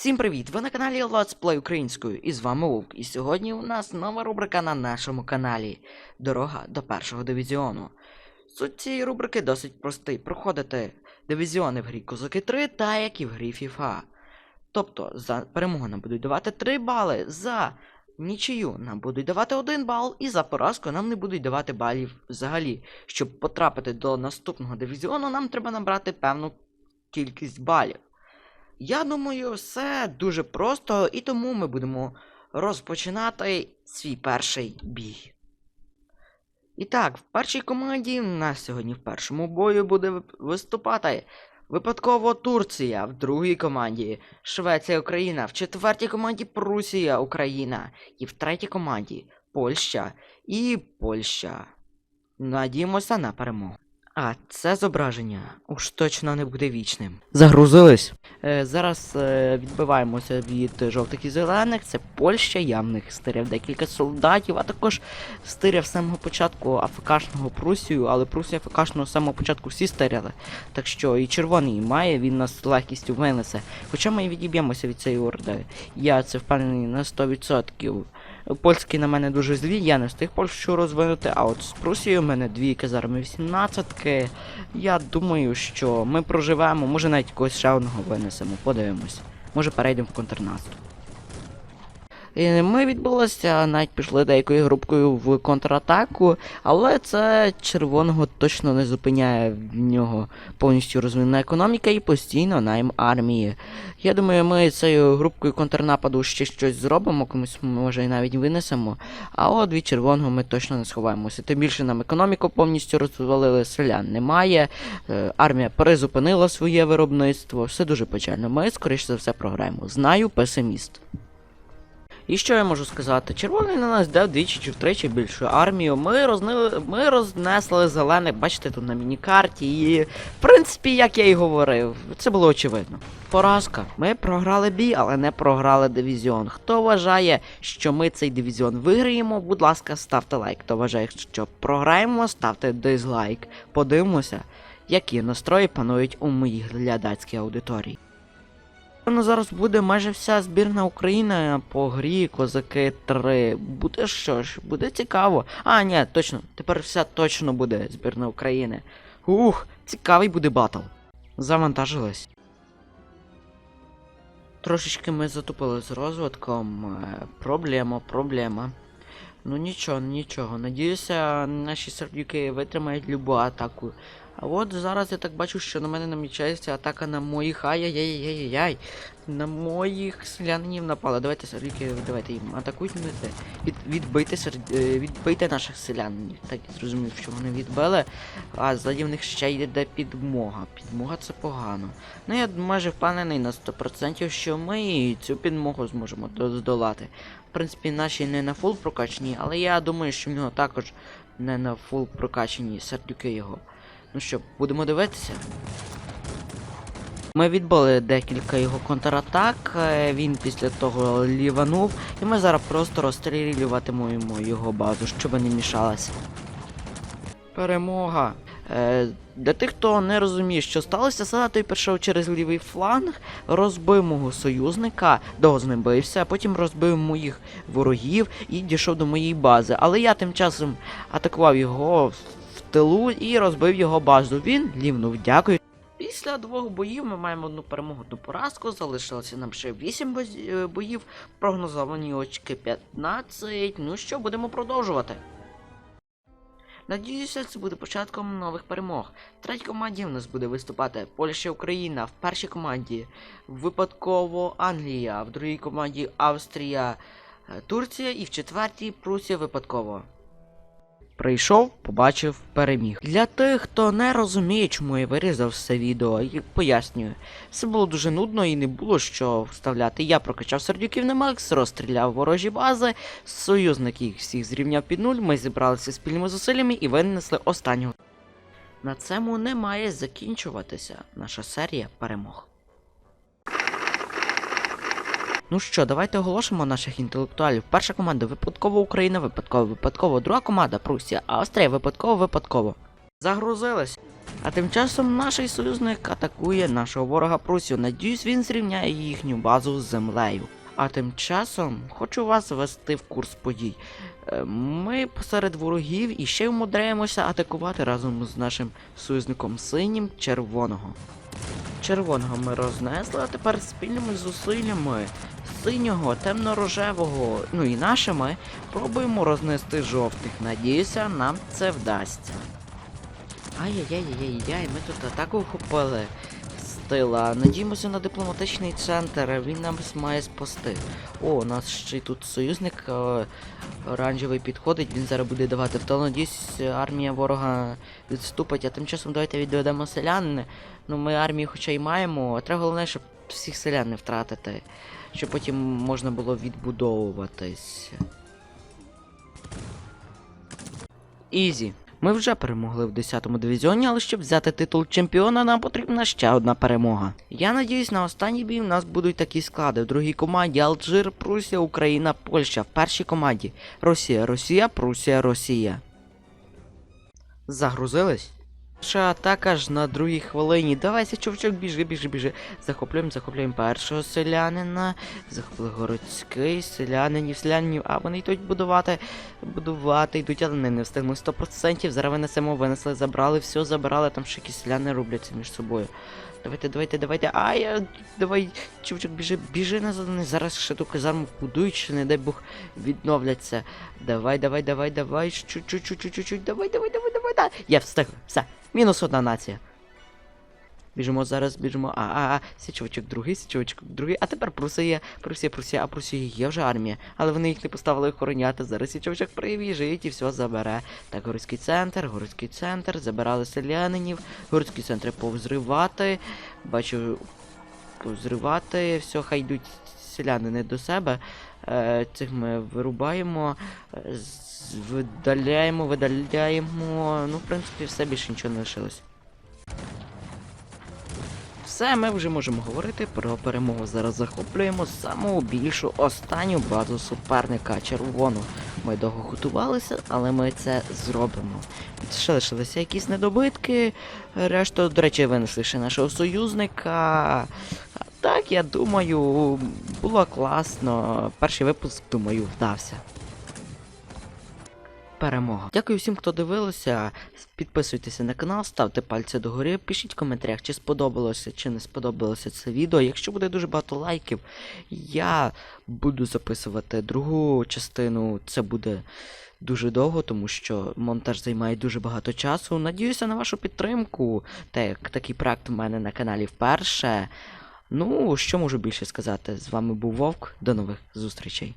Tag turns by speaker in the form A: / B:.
A: Всім привіт! Ви на каналі Let's Play українською і з вами Вовк. І сьогодні у нас нова рубрика на нашому каналі Дорога до першого дивізіону. Суть цієї рубрики досить простий: проходити дивізіони в грі Козаки 3 та як і в грі FIFA. Тобто за перемогу нам будуть давати 3 бали, за нічию нам будуть давати 1 бал, і за поразку нам не будуть давати балів взагалі. Щоб потрапити до наступного дивізіону, нам треба набрати певну кількість балів. Я думаю, все дуже просто, і тому ми будемо розпочинати свій перший бій. І так, в першій команді у нас сьогодні в першому бою буде виступати випадково Турція, в другій команді Швеція, Україна, в четвертій команді Прусія, Україна, і в третій команді Польща і Польща. Надіємося на перемогу. А це зображення уж точно не буде вічним. Загрузились. Е, зараз е, відбиваємося від жовтих і зелених. Це Польща, я в них стиряв декілька солдатів, а також стиряв з самого початку АФКшного Прусію, але Прусія АФКшного з самого початку всі стиряли. Так що і червоний має, він нас з легкістю винесе. Хоча ми відіб'ємося від цієї орди. Я це впевнений на 100%. Польські на мене дуже злі, я не встиг Польщу розвинути, а от з Прусією в мене дві казарми 18-ки. Я думаю, що ми проживемо, може навіть когось ще одного винесемо, подивимось. Може перейдемо в контрнаступ. Ми відбулися, навіть пішли деякою групкою в контратаку, але це червоного точно не зупиняє в нього повністю розвинена економіка і постійно найм армії. Я думаю, ми цією групкою контрнападу ще щось зробимо, комусь може і навіть винесемо. А от від червоного ми точно не сховаємося. Тим більше нам економіку повністю розвалили, селян немає. Е, армія перезупинила своє виробництво. Все дуже печально. Ми, скоріш за все, програємо. Знаю, песиміст. І що я можу сказати? Червоний на нас дав двічі чи втричі більшу армію. Ми рознили, ми рознесли зелених, бачите, тут на мінікарті. І, в принципі, як я і говорив, це було очевидно. Поразка. Ми програли бій, але не програли дивізіон. Хто вважає, що ми цей дивізіон виграємо, будь ласка, ставте лайк. Хто вважає, що програємо, ставте дизлайк. Подивимося, які настрої панують у моїй глядацькій аудиторії. Ну, зараз буде майже вся збірна України по грі Козаки 3. Буде що ж, буде цікаво. А, ні, точно, тепер вся точно буде збірна України. Ух, цікавий буде батл. Завантажились. Трошечки ми затупили з розвитком. Е, Проблема, проблема. Ну нічого, нічого. Надіюся, наші сердюки витримають любу атаку. От зараз я так бачу, що на мене намічається атака на моїх ай-яй-яй-яй-яй. На моїх селянинів напали. Давайте сердюки, давайте їм атакуйте. Від, відбийте, сер... е, відбийте наших селянинів. Так я зрозумів, що вони відбили. А ззаді в них ще йде підмога. Підмога це погано. Ну я майже впевнений на 100%, що ми цю підмогу зможемо здолати. В принципі, наші не на фул прокачані, але я думаю, що в нього також не на фул прокачані сердюки його. Ну що, будемо дивитися. Ми відбили декілька його контратак, е, він після того ліванув, і ми зараз просто розстрілюватимемо його базу, щоб не мішалася. Перемога. Е, для тих, хто не розуміє, що сталося, Санатой пішов через лівий фланг, розбив мого союзника, довго з ним бився, а потім розбив моїх ворогів і дійшов до моєї бази. Але я тим часом атакував його тилу і розбив його базу. Він лівнув, дякую. Після двох боїв ми маємо одну перемогу, одну поразку. Залишилося нам ще 8 е, боїв, прогнозовані очки 15. Ну що, будемо продовжувати. Надіюся, це буде початком нових перемог. В третій команді в нас буде виступати Польща, Україна, в першій команді випадково Англія, в другій команді Австрія, е, Турція і в четвертій Прусія випадково. Прийшов, побачив, переміг. Для тих, хто не розуміє, чому я вирізав це відео, пояснюю. Все було дуже нудно і не було що вставляти. Я прокачав сердюків на макс, розстріляв ворожі бази, союзник їх всіх зрівняв під нуль, ми зібралися спільними зусиллями і винесли останнього. На цьому не має закінчуватися наша серія перемог. Ну що, давайте оголошимо наших інтелектуалів. Перша команда випадково Україна, випадково, випадково, друга команда Прусія, Австрія, випадково, випадково. Загрузились. А тим часом наш союзник атакує нашого ворога Прусію. Надіюсь, він зрівняє їхню базу з землею. А тим часом хочу вас ввести в курс подій. Е, Ми посеред ворогів і ще й умудряємося атакувати разом з нашим союзником синім червоного. Червоного ми рознесли, а тепер спільними зусиллями синього, темно-рожевого, ну і нашими, пробуємо рознести жовтих. Надіюся, нам це вдасться. Ай-яй-яй-яй-яй, ми тут атаку вхопили з тила. Надіємося на дипломатичний центр, він нам має спасти. О, у нас ще й тут союзник е, оранжевий підходить, він зараз буде давати в. Надіюсь, армія ворога відступить, а тим часом давайте відведемо селян. Ну, ми армію хоча й маємо, а треба головне, щоб всіх селян не втратити, щоб потім можна було відбудовуватись. Ізі. Ми вже перемогли в 10-му дивізіоні, але щоб взяти титул чемпіона, нам потрібна ще одна перемога. Я надіюсь, на останній бій в нас будуть такі склади. В другій команді Алжир, Прусія, Україна, Польща. В першій команді Росія, Росія, Прусія, Росія. Загрузились? Наша атака ж на другій хвилині. Давайся, чувачок, біжи, біжи, біжи. Захоплюємо, захоплюємо першого селянина. Захопили городський, селянинів, селянинів, а вони йдуть будувати, будувати йдуть, але не, не встигли 100%. Зараз винесемо, винесли, забрали, все забрали, там ще якісь селяни рубляться між собою. Давайте, давайте, давайте. А, я. Давай, чувачок, біжи, біжи назад. Вони зараз ще ту казарму будують, ще не дай Бог відновляться. Давай, давай, давай, давай. Чуть-чуть, чуть-чуть, чуть-чуть. Давай, давай, давай, давай, давай. Я встиг. Все. Мінус одна нація. Біжимо зараз, біжимо. А, а, а, січовичок другий, січовичок другий. А тепер Прусія, Прусія, Прусія, а Прусія є вже армія. Але вони їх не поставили охороняти. Зараз січовичок приїжджають і все забере. Так, городський центр, городський центр, забирали селянинів, городський центр повзривати. Бачу, повзривати, все, хай йдуть селянини до себе. Е, цих ми вирубаємо, е, видаляємо, видаляємо. Ну, в принципі, все більше нічого не лишилось. Все, ми вже можемо говорити про перемогу. Зараз захоплюємо саму більшу останню базу суперника червону. Ми довго готувалися, але ми це зробимо. Ще лишилися якісь недобитки. Решту, до речі, винесли ще нашого союзника. А Так, я думаю, було класно. Перший випуск, думаю, вдався. Перемога. Дякую всім, хто дивилися. Підписуйтеся на канал, ставте пальці догори, пишіть в коментарях, чи сподобалося, чи не сподобалося це відео. Якщо буде дуже багато лайків, я буду записувати другу частину. Це буде дуже довго, тому що монтаж займає дуже багато часу. Надіюся на вашу підтримку. Так як такий проект у мене на каналі вперше. Ну, що можу більше сказати? З вами був Вовк. До нових зустрічей.